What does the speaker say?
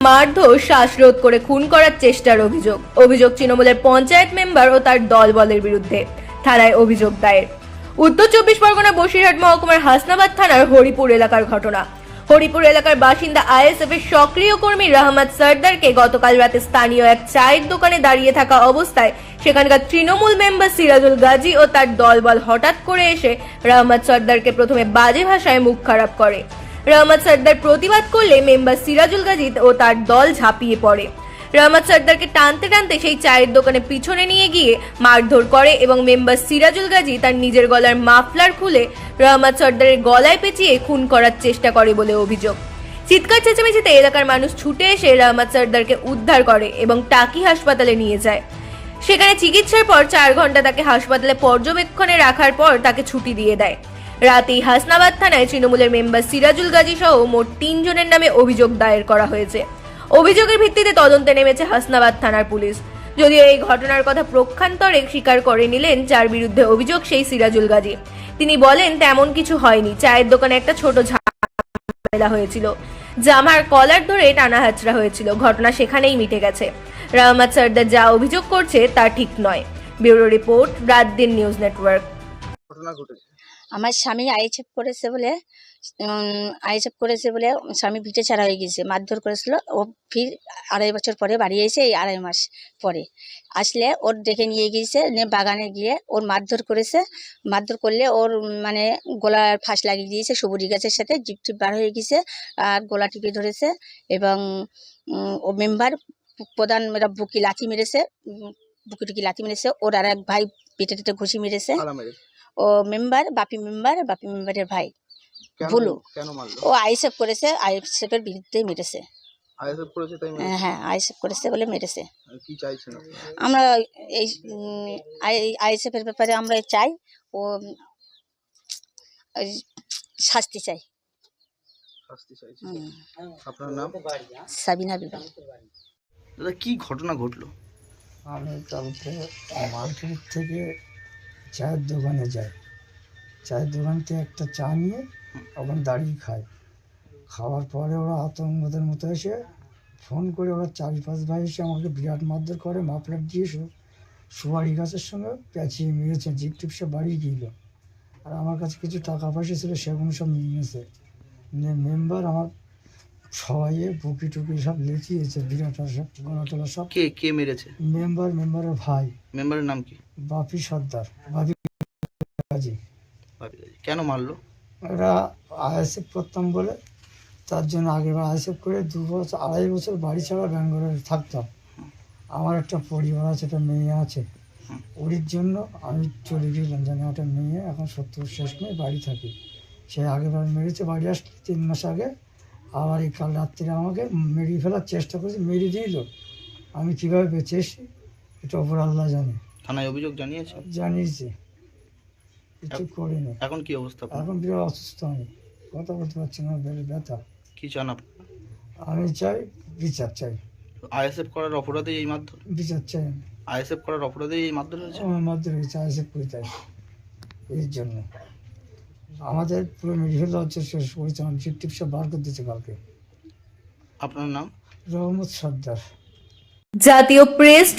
মারধর, শ্বাসরোধ করে খুন করার চেষ্টার অভিযোগ। অভিযোগ তৃণমূলের পঞ্চায়েত মেম্বার ও তার দলবলের বিরুদ্ধে থানায় অভিযোগ দায়ের। উত্তর চব্বিশ পরগনা বসিরহাট মহকুমার হাসনাবাদ থানার হরিপুর এলাকার ঘটনা। হরিপুর এলাকার বাসিন্দা আইএসএফ এর সক্রিয় কর্মী রাহমাত সর্দারকে গতকাল রাতে স্থানীয় এক চায়ের দোকানে দাঁড়িয়ে থাকা অবস্থায় সেখানকার তৃণমূল মেম্বার সিরাজুল গাজী ও তার দলবল হঠাৎ করে এসে রহমত সর্দারকে প্রথমে বাজে ভাষায় মুখ খারাপ করে। রহমত সর্দার প্রতিবাদ করলে মেম্বার সিরাজুল গাজী ও তার দল ঝাঁপিয়ে পড়ে। রহমত সর্দারকে টানতে টানতে সেই চায়ের দোকানে পিছনে নিয়ে গিয়ে মারধর করে এবং মেম্বার সিরাজুল গাজী তার নিজের গলার মাফলার খুলে রহমত সর্দারের গলায় পেঁচিয়ে খুন করার চেষ্টা করে বলে অভিযোগ। চিৎকার চেঁচামেচিতে এলাকার মানুষ ছুটে এসে রহমত সর্দারকে উদ্ধার করে এবং টাকি হাসপাতালে নিয়ে যায়। সেখানে চিকিৎসার পর চার ঘণ্টা তাকে হাসপাতালে পর্যবেক্ষণে রাখার পর তাকে ছুটি দিয়ে দেয়। রাতেই হাসনাবাদ থানায় তৃণমূলের মেম্বার সিরাজুল গাজী সহ মোট তিনজনের নামে অভিযোগ দায়ের করা হয়েছে। অভিযোগের ভিত্তিতে তদন্তে নেমেছে হাসনাবাদ থানার পুলিশ। যদিও এই ঘটনার কথা প্রক্ষান্তরে স্বীকার করে নিলেন যার বিরুদ্ধে অভিযোগ সেই সিরাজুল গাজী। তিনি বলেন, তেমন কিছু হয়নি। চায়ের দোকানে একটা ছোট ঝামেলা হয়েছিল। জামার কলার ধরে টানা হাচড়া হয়েছিল। ঘটনা সেখানেই মিটে গেছে। রহমত সর্দার যা অভিযোগ করছে তা ঠিক নয়। ব্যুরো রিপোর্ট রাত দিন নিউজ নেটওয়ার্ক। ঘটনা ঘটেছে। আমার স্বামী আইএসএফ করেছে বলে আইএসএফ করেছে বলে স্বামী ভিটে ছাড়া হয়ে গেছে মারধর করেছিল। ও ফির আড়াই বছর পরে বাড়ি এসে এই আড়াই মাস পরে আসলে ওর ডেকে নিয়ে গিয়েছে, নিয়ে বাগানে গিয়ে ওর মারধর করেছে। মারধর করলে ওর মানে গলার ফাঁস লাগিয়ে দিয়েছে সবুরি গাছের সাথে জিপ টিপ বার হয়ে গেছে আর গলা টিপে ধরেছে এবং ও মেম্বার প্রধান বুকি লাথি মেরেছে বুকি টুকি লাথি মেরেছে। ওর আর এক ভাই পেটে টেটে ঘুষি মেরেছে। ও মেম্বার বাপি মেম্বার বাপি মেম্বারের ভাই। ভুলু। কেন মারলো? ও আইএসএফ করেছে আইএসএফ এর বিরুদ্ধেই মেরেছে। আইএসএফ করেছে তাই মেরেছে? হ্যাঁ, হ্যাঁ আইএসএফ করেছে বলে মেরেছে। কি চাইছেন আমরা এই আইএসএফ এর ব্যাপারে আমরা চাই ও শাস্তি চাই। আপনার নাম? সাবিনা বিবি দাদা কি ঘটনা ঘটলো? আমি কালকে মার্কেট থেকে চায়ের দোকানে যায়। চায়ের দোকান থেকে একটা চা নিয়ে ওখানে দাঁড়িয়ে খায়। খাওয়ার পরে ওরা আতঙ্কদের মতো এসে ফোন করে ওরা চারি পাঁচ ভাই এসে আমাকে বিরাট মারধর করে, মাফলার দিয়ে সুপারি গাছের সঙ্গে পেঁচিয়ে মেরেছে, জিপ টিপ সে বাড়িয়ে দিল আর আমার কাছে কিছু টাকা পয়সা ছিল সেগুলো সব নিয়ে গেছে মেম্বার আমার সবাইয়ে বুকি টুকি সব লেচিয়েছে বিরাট সব গলা সব। কে কে মেরেছে? মেম্বার মেম্বারের ভাই। মেম্বারের নাম কি? বাপি সর্দার বাপি কাজী কেন মারলো? ওরা আইএসএফ করতাম বলে তার জন্য আগের আইএসএফ করে দু বছর আড়াই বছর বাড়ি ছাড়া ব্যাঙ্গালোরে থাকতাম। আমার একটা পরিবার আছে একটা মেয়ে আছে। ওরির জন্য আমি চলে গেলাম জানি একটা মেয়ে এখন সত্তর শেষ মেয়ে বাড়ি থাকি। সে আগেবার মেরেছে বাড়ি আসলে তিন মাস আগে আবার এই কাল রাত্রিরে আমাকে মেরিয়ে ফেলার চেষ্টা করেছে মেরিয়ে দিল। আমি কীভাবে বেঁচে এসেছি এটা ওপর আল্লাহ জানে। থানায় অভিযোগ জানিয়েছে? জানিয়েছি। কিছু করিনি এখন কি অবস্থা? এখন বিরাট অসুস্থ আমি। কথা বলতে পারছি না বেড়ে ব্যথা। কি চান আমি চাই বিচার চাই। আইএসএফ করার অপরাধে এই মাধ্যমে বিচার চাই আমি। আইএসএফ করার অপরাধে এই মাধ্যমে আমার মধ্যে রয়েছে আইসে করে চাই এর জন্য। আমাদের পুরো মেডিকেল হচ্ছে শেষ করেছে আমার ফিফটি সব বার করে দিয়েছে কালকে। আপনার নাম? রহমত সর্দার। জাতীয় প্রেস